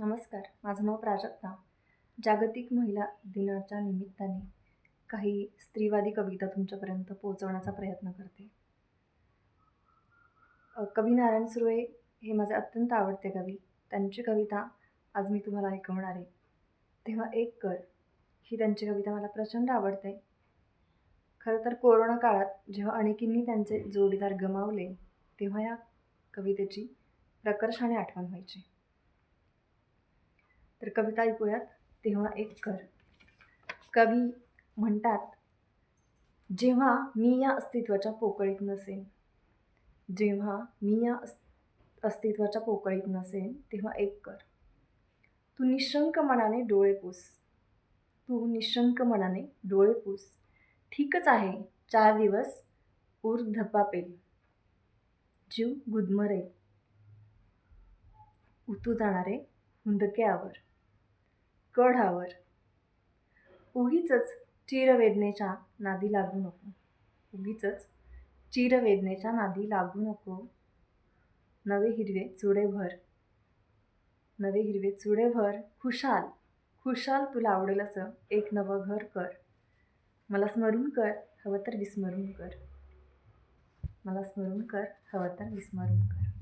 नमस्कार माझं नाव प्राजक्ता. जागतिक महिला दिनाच्या निमित्ताने काही स्त्रीवादी कविता तुमच्यापर्यंत पोहोचवण्याचा प्रयत्न करते. कवी नारायण सुर्वे हे माझे अत्यंत आवडते कवी. त्यांची कविता आज मी तुम्हाला ऐकवणार आहे. तेव्हा एक कर ही त्यांची कविता मला प्रचंड आवडते. खरं तर कोरोना काळात जेव्हा अनेकींनी त्यांचे जोडीदार गमावले तेव्हा या कवितेची प्रकर्षाने आठवण व्हायची. तर कविता ऐकूयात. तेव्हा एक कर. कवी म्हणतात जेव्हा मी या अस्तित्वाच्या पोकळीत नसेन जेव्हा मी या अस्तित्वाच्या पोकळीत नसेन तेव्हा एक कर. तू निशंक मनाने डोळे पुस. तू निशंक मनाने डोळे पुस. ठीकच आहे चार दिवस ऊर धपापेल जीव गुदमरेल उतू जाणारे हुंदक्यावर कढावर. उगीच चिरवेदनेच्या नादी लागू नको. उगीच चिरवेदनेच्या नादी लागू नको. नवे हिरवे चुडे भर नवे हिरवे चुडे भर खुशाल. खुशाल तुला आवडेल असं एक नवं घर कर. मला स्मरून कर हवं तर विस्मरून कर. मला स्मरून कर हवं तर विस्मरून कर.